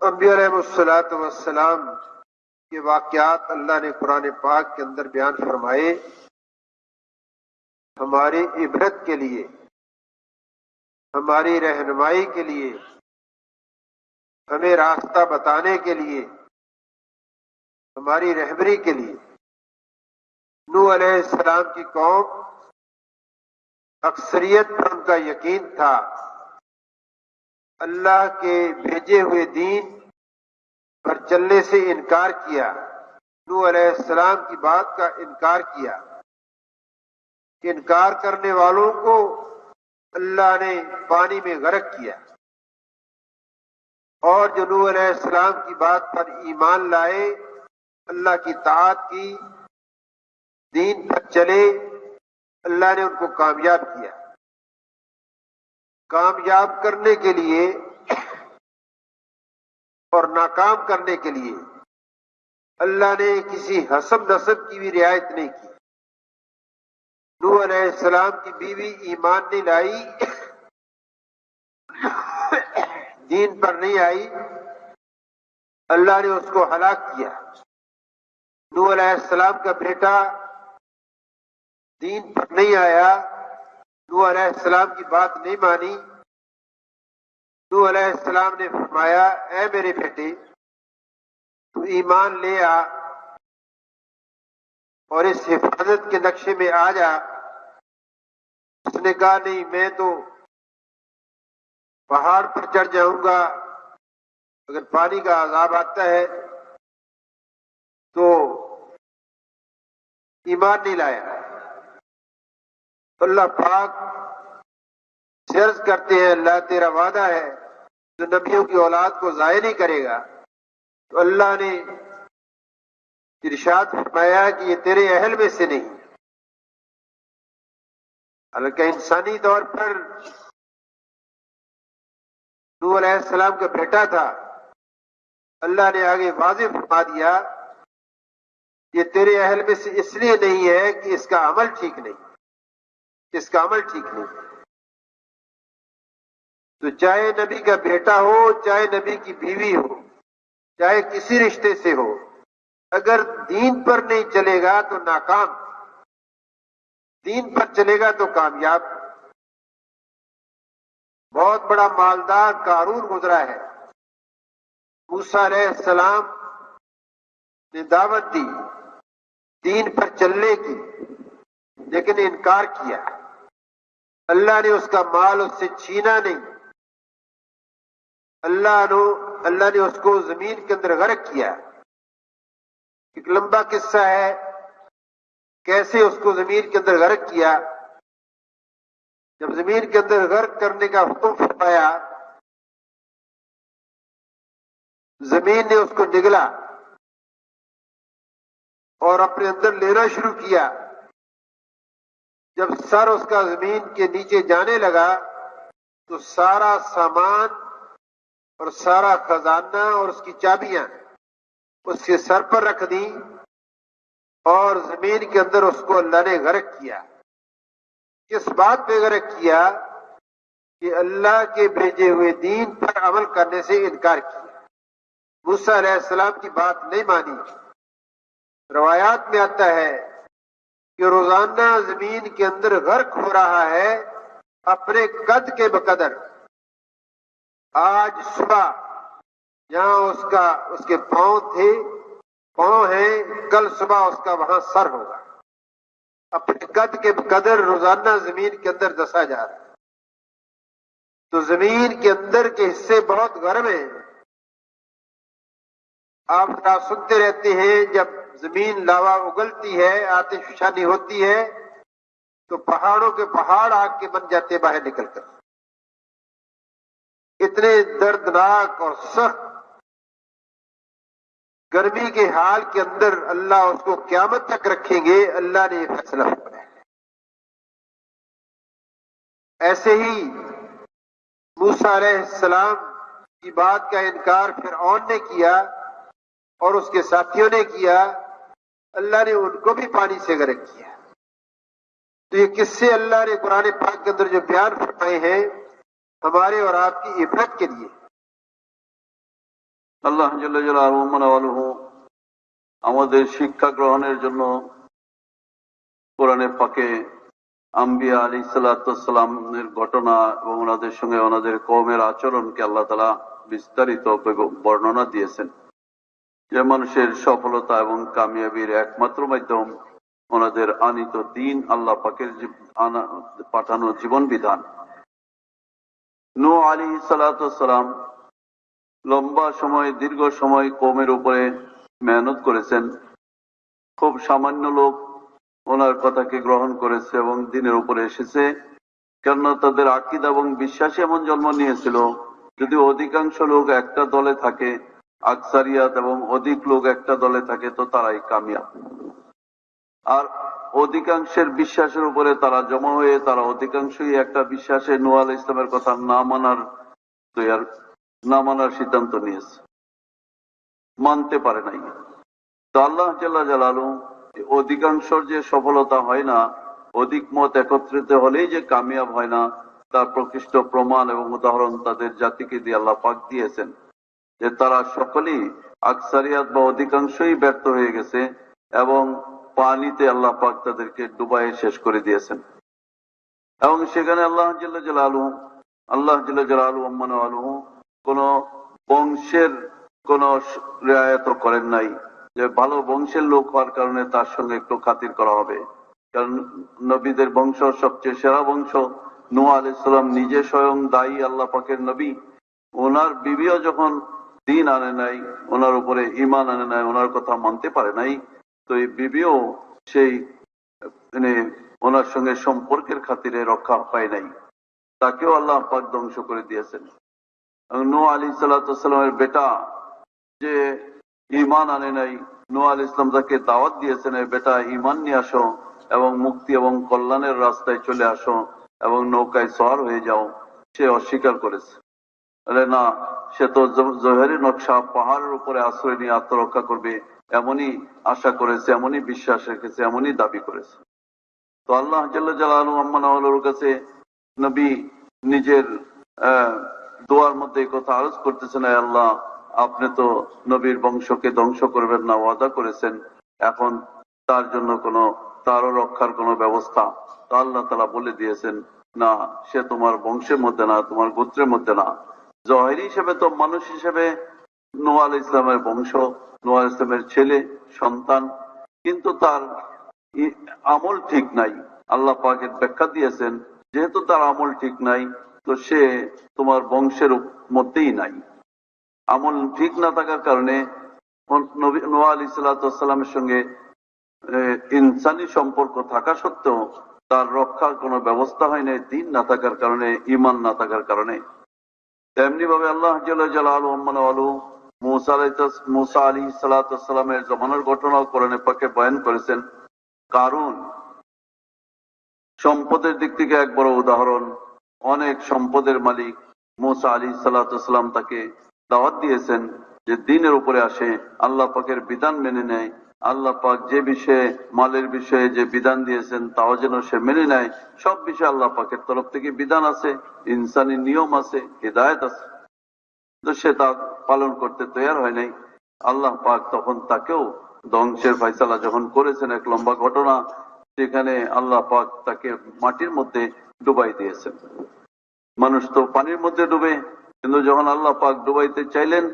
انبیاء علیہ السلاۃ وسلام کے واقعات اللہ نے قرآن پاک کے اندر بیان فرمائے ہماری عبرت کے لیے، ہماری رہنمائی کے لیے، ہمیں راستہ بتانے کے لیے، ہماری رہبری کے لیے۔ نو علیہ السلام کی قوم اکثریت پر ان کا یقین تھا۔ اللہ کے بھیجے ہوئے دین پر چلنے سے انکار کیا۔ نو علیہ السلام کی بات کا انکار کیا۔ انکار کرنے والوں کو اللہ نے پانی میں غرق کیا۔ اور جو نو علیہ السلام کی بات پر ایمان لائے، اللہ کی طاعت کی، دین پر چلے، اللہ نے ان کو کامیاب کیا۔ کامیاب کرنے کے لیے اور ناکام کرنے کے لیے اللہ نے کسی حسب نصب کی بھی رعایت نہیں کی۔ نوح علیہ السلام کی بیوی ایمان نہیں لائی، دین پر نہیں آئی۔ اللہ نے اس کو ہلاک کیا۔ نوح علیہ السلام کا بیٹا دین پر نہیں آیا۔ نو علیہ السلام کی بات نہیں مانی۔ نو علیہ السلام نے فرمایا، اے میرے بیٹے، تو ایمان لے آ اور اس حفاظت کے نقشے میں آ جا۔ اس نے کہا، نہیں، میں تو پہاڑ پر چڑھ جاؤں گا، اگر پانی کا عذاب آتا ہے تو ایمان نہیں لایا۔ اللہ پاک عرض کرتے ہیں اللہ تیرا وعدہ ہے جو نبیوں کی اولاد کو ضائع نہیں کرے گا۔ تو اللہ نے ارشاد فرمایا کہ یہ تیرے اہل میں سے نہیں۔ حالانکہ انسانی طور پر نو علیہ السلام کا بیٹا تھا۔ اللہ نے آگے واضح فرما دیا یہ تیرے اہل میں سے اس لیے نہیں ہے کہ اس کا عمل ٹھیک نہیں۔ اس کا عمل ٹھیک نہیں۔ تو چاہے نبی کا بیٹا ہو، چاہے نبی کی بیوی ہو، چاہے کسی رشتے سے ہو، اگر دین پر نہیں چلے گا تو ناکام۔ دین پر چلے گا تو کامیاب۔ بہت بڑا مالدار کارون گزرا ہے۔ موسا علیہ السلام نے دعوت دی دین پر چلنے کی، لیکن انکار کیا۔ اللہ نے اس کا مال اس سے چھینا نہیں۔ اللہ نے اللہ نے اس کو زمین کے اندر غرق کیا۔ ایک لمبا قصہ ہے۔ کیسے اس کو زمین کے اندر غرق کیا؟ جب زمین کے اندر غرق کرنے کا حکم فرمایا، زمین نے اس کو نگلا اور اپنے اندر لینا شروع کیا۔ جب سر اس کا زمین کے نیچے جانے لگا تو سارا سامان اور سارا خزانہ اور اس کی چابیاں اس کے سر پر رکھ دی اور زمین کے اندر اس کو اللہ نے غرق کیا۔ کس بات پہ غرق کیا؟ کہ اللہ کے بھیجے ہوئے دین پر عمل کرنے سے انکار کیا۔ موسیٰ علیہ السلام کی بات نہیں مانی۔ روایات میں آتا ہے کہ روزانہ زمین کے اندر غرق ہو رہا ہے اپنے قد کے بقدر۔ آج صبح جہاں اس کا، اس کے پاؤں تھے، پاؤں ہیں، کل صبح اس کا وہاں سر ہوگا۔ اپنے قد کے بقدر روزانہ زمین کے اندر دسا جا رہا ہے۔ تو زمین کے اندر کے حصے بہت گرم ہیں۔ آپ سنتے رہتے ہیں جب زمین لاوا اگلتی ہے آتش فشانی ہوتی ہے، تو پہاڑوں کے پہاڑ آگ کے بن جاتے باہر نکل کر۔ اتنے دردناک اور سخت گرمی کے حال کے اندر اللہ اس کو قیامت تک رکھیں گے، اللہ نے یہ فیصلہ فرمایا۔ ایسے ہی موسا علیہ السلام کی بات کا انکار پھر اون نے کیا اور اس کے ساتھیوں نے کیا۔ اللہ نے ان کو بھی پانی سے غرق کیا۔ تو یہ قصے اللہ نے قرآن پاک کے اندر جو بیان فرمائے ہیں، ہمارے اور آپ کی عبرت کے لیے۔ اللہ জল্লাহ আমাদের শিক্ষা গ্রহণের জন্য কোরআনে পাকে আম্বিয়া আলী সাল্লাতামের ঘটনা এবং ওনাদের সঙ্গে ওনাদের কমের আচরণকে আল্লাহ তালা বিস্তারিত বর্ণনা যে মানুষের সফলতা এবং কামিয়াবির একমাত্র মাধ্যম, ওনাদের আনিত দিন আল্লাহ পাকের পাঠানো জীবন বিধান। নু আলী সালাম লম্বা সময়, দীর্ঘ সময় কৌমের উপরে মেহনত করেছেন। খুব সামান্য লোক ওনার কথাকে গ্রহণ করেছে এবং দিনের উপরে এসেছে। কেননা তাদের আকিদ এবং বিশ্বাস এমন জন্ম নিয়েছিল, যদি অধিকাংশ লোক একটা দলে থাকে আকসারিয়াত এবং অধিক লোক একটা দলে থাকে তো তারাই কামিয়াব। আর অধিকাংশের বিশ্বাসের উপরে তারা জমা হয়ে তারা অধিকাংশই একটা বিশ্বাসে নোয়াল ইসলামের কথা না মানার তৈয়ার, না মানার সিদ্ধান্ত নিয়েছে। মানতে পারে নাই। তো আল্লাহ জাল্লাহ জালালু, অধিকাংশর যে সফলতা হয় না, অধিক মত একত্রিত হলেই যে কামিয়াব হয় না, তার প্রকৃষ্ট প্রমাণ এবং উদাহরণ তাদের জাতিকে দিয়ে আল্লাহ পাক দিয়েছেন। যে তারা সকলেই আকসারিয়াত বা অধিকাংশই ব্যর্থ হয়ে গেছে এবং পানিতে আল্লাহ পাক তাদেরকে ডুবাইয়ে শেষ করে দিয়েছেন। এবং সেখানে আল্লাহ জিল্লা জালালু আল্লাহ জিল্লা জালালু আম্মান আলহু কোন বংশের কোন রেয়ায়ত করেন নাই। যে ভালো বংশের লোক হওয়ার কারণে তার সঙ্গে একটু খাতির করা হবে। কারণ নবীদের বংশ সবচেয়ে সেরা বংশ। নুয়া আলাইসালাম নিজে স্বয়ং দায়ী আল্লাহ পাকের নবী। ওনার বিবিও যখন দিন আনে নাই, ওনার উপরে ইমান আনে নাই, ওনার কথা মানতে পারে নাই। তো এই বিবিও সেই মানে ওনার সঙ্গে সম্পর্কের খাতিরে রক্ষা পায় নাই। তাকেও আল্লাহ পাক ধ্বংস করে দিয়েছেন। নূহ আলী সাল্লামের বেটা যে ইমান আনে নাই, নূহ আলী ইসলাম তাকে দাওয়াত দিয়েছেন, "এ বেটা ইমান নিয়ে আসো এবং মুক্তি এবং কল্যাণের রাস্তায় চলে আসো এবং নৌকায় সওয়ার হয়ে যাও, সে অস্বীকার করেছে। বলে না, সে তো জহেরি নকশা পাহাড়ের উপরে আশ্রয় নিয়ে আত্মরক্ষা করবে, এমনই আশা করেছে, এমনই বিশ্বাস রেখেছে, এমনই দাবি করেছে। তো আল্লাহ জাল্লা জালালু কাছে নবী নিজের দোয়ার মধ্যে এই কথা আরজ করতেছেন আল্লাহ, আপনি তো নবীর বংশকে ধ্বংস করবেন না, ওয়াদা করেছেন, এখন তার জন্য কোনো, তারও রক্ষার কোনো ব্যবস্থা। তো আল্লাহ তালা বলে দিয়েছেন, না, সে তোমার বংশের মধ্যে না, তোমার গোত্রের মধ্যে না। জহেরি হিসেবে তো মানুষ হিসেবে নোয়াল ইসলামের বংশ নোয়াল ইসলামের ছেলে, সন্তান, কিন্তু তার আমল ঠিক নাই। আল্লাহ পাকের ব্যাখ্যা দিয়েছেন, যেহেতু তার আমল ঠিক নাই, তো সে তোমার বংশের মধ্যেই নাই। আমল ঠিক না থাকার কারণে নবী, নোয়া আলী সাল্লামের সঙ্গে ইনসানি সম্পর্ক থাকা সত্ত্বেও তার রক্ষার কোনো ব্যবস্থা হয় নাই, দিন না থাকার কারণে ইমান না থাকার কারণে। তেমনি ভাবে আল্লাহ আলু জমানার করেছেন। কারণ সম্পদের দিক থেকে এক বড় উদাহরণ, অনেক সম্পদের মালিক মুসা আলী তাকে দাওয়াত দিয়েছেন যে দিনের উপরে আসে, আল্লাহ পাকের বিধান মেনে নেয় আল্লাহ পাক যে বিষয়ে, মালের বিষয়ে যে বিধান দিয়েছেন তাও যেন সে মেনে নেয়। সব বিষয়ে আল্লাহ পাকের তরফ থেকে বিধান আছে, ইনসানি নিয়ম আছে, হৃদায়ত আছে। তো সে তা পালন করতে তৈরি হয় নাই। আল্লাহ পাক তখন তাকেও ধ্বংসের ফয়সালা যখন করেছেন এক লম্বা ঘটনা, সেখানে আল্লাহ পাক তাকে মাটির মধ্যে ডুবাই দিয়েছেন। মানুষ তো পানির মধ্যে ডুবে, কিন্তু যখন আল্লাহ পাক ডুবাইতে চাইলেন,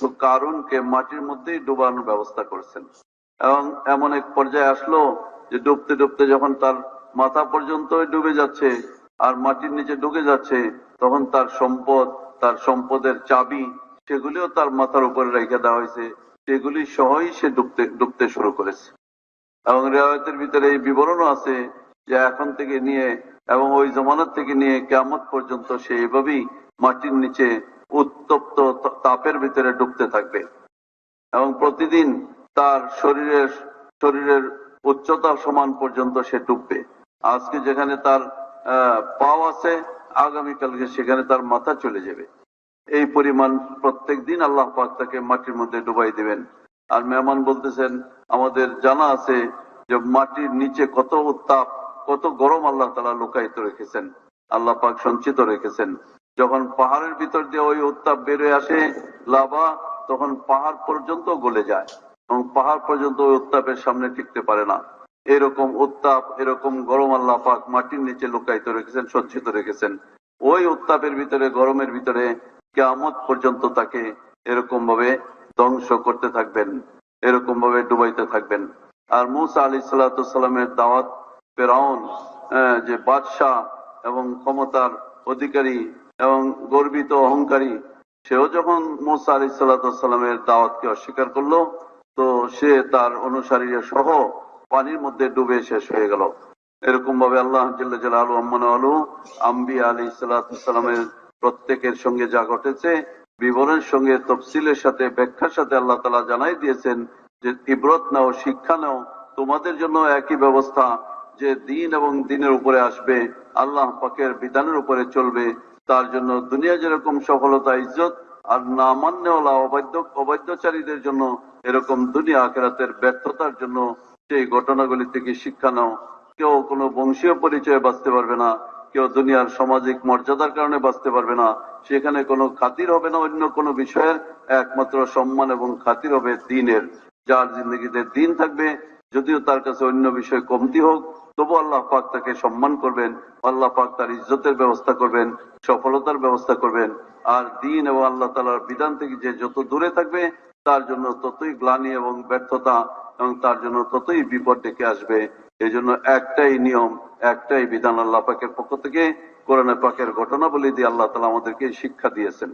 তো কারণকে মাটির মধ্যেই ডুবানোর ব্যবস্থা করেছেন। এবং এমন এক পর্যায়ে আসলো যে ডুবতে ডুবতে যখন তার মাথা পর্যন্ত ডুবে যাচ্ছে আর মাটির নিচে ঢুকে যাচ্ছে, তখন তার সম্পদ, তার সম্পদের চাবি সেগুলিও তার মাথার উপরে রেখে দেওয়া হয়েছে। সেগুলি সহই সে ডুবতে ডুবতে শুরু করেছে। এবং রেওয়ায়তের ভিতরে এই বিবরণও আছে যে এখন থেকে নিয়ে এবং ওই জমানার থেকে নিয়ে কেমন পর্যন্ত সে এভাবেই মাটির নিচে উত্তপ্ত তাপের ভিতরে ডুবতে থাকবে। এবং প্রতিদিন তার শরীরের শরীরের উচ্চতা সমান পর্যন্ত সে ডুববে। আজকে যেখানে তার পাও আছে, আগামীকালকে সেখানে তার মাথা চলে যাবে। এই পরিমাণ প্রত্যেক দিন আল্লাহ পাক তাকে মাটির মধ্যে ডুবাই দিবেন। আর মেহমান বলতেছেন, আমাদের জানা আছে যে মাটির নিচে কত উত্তাপ, কত গরম আল্লাহ তালা লুকায়িত রেখেছেন। আল্লাহ পাক সঞ্চিত রেখেছেন। যখন পাহাড়ের ভিতর দিয়ে ওই উত্তাপ বের হয়ে আসে, লাভা, তখন পাহাড় পর্যন্ত গলে যায়। এবং পাহাড় পর্যন্ত ওই উত্তাপের সামনে টিকতে পারে না। এরকম উত্তাপ এরকম গরম আল্লাহ পাক মাটির নিচে লুকায়িত রেখেছেন সজ্জিত রেখেছেন। ওই উত্তাপের ভিতরে গরমের ভিতরে কেয়ামত পর্যন্ত তাকে এরকম ভাবে ধ্বংস করতে থাকবেন এরকম ভাবে ডুবাইতে থাকবেন। আর মুসা আলী সাল্লামের দাওয়াত ফেরাউন আহ, যে বাদশাহ এবং ক্ষমতার অধিকারী এবং গর্বিত অহংকারী সেও যখন মুসা আলী সাল্লামের দাওয়াতকে অস্বীকার করল তো সে তার অনুসারীরা সহ পানির মধ্যে ডুবে শেষ হয়ে গেল। এরকম ভাবে আল্লাহ আলু আলু আম্বি আলী সাল্লামের প্রত্যেকের সঙ্গে যা ঘটেছে, বিবরণের সঙ্গে তফসিলের সাথে, ব্যাখ্যার সাথে আল্লাহ তালা জানাই দিয়েছেন যে ইব্রত নাও, শিক্ষা নাও, তোমাদের জন্য একই ব্যবস্থা যে দিন এবং দিনের উপরে আসবে, আল্লাহ পাকের বিধানের উপরে চলবে, তার জন্য দুনিয়া যেরকম সফলতা, ইজ্জত আর না মান্যওয়ালা অবাধ্য অবাধ্যচারীদের জন্য এরকম দুনিয়া আখেরাতের ব্যর্থতার জন্য সেই ঘটনাগুলি থেকে শিক্ষা নাও। কেউ কোনো বংশীয় পরিচয়ে বাঁচতে পারবে না, কেউ দুনিয়ার সামাজিক মর্যাদার কারণে বাঁচতে পারবে না। সেখানে কোনো খাতির হবে না, অন্য কোনো বিষয়ের। একমাত্র সম্মান এবং খাতির হবে দিনের। যার জিন্দগিতে দিন থাকবে, যদিও তার কাছে অন্য বিষয় কমতি হোক তবু আল্লাহ পাক তাকে সম্মান করবেন, আল্লাহ পাক তার ইজ্জতের ব্যবস্থা করবেন, সফলতার ব্যবস্থা করবেন। আর দিন এবং আল্লাহ তালার বিধান থেকে যে যত দূরে থাকবে, তার জন্য ততই গ্লানি এবং ব্যর্থতা এবং তার জন্য ততই বিপদ ডেকে আসবে। এই জন্য একটাই নিয়ম, একটাই বিধান আল্লাহ পাকের পক্ষ থেকে। কোরআনে পাকের ঘটনাবলী দিয়ে আল্লাহ তালা আমাদেরকে শিক্ষা দিয়েছেন।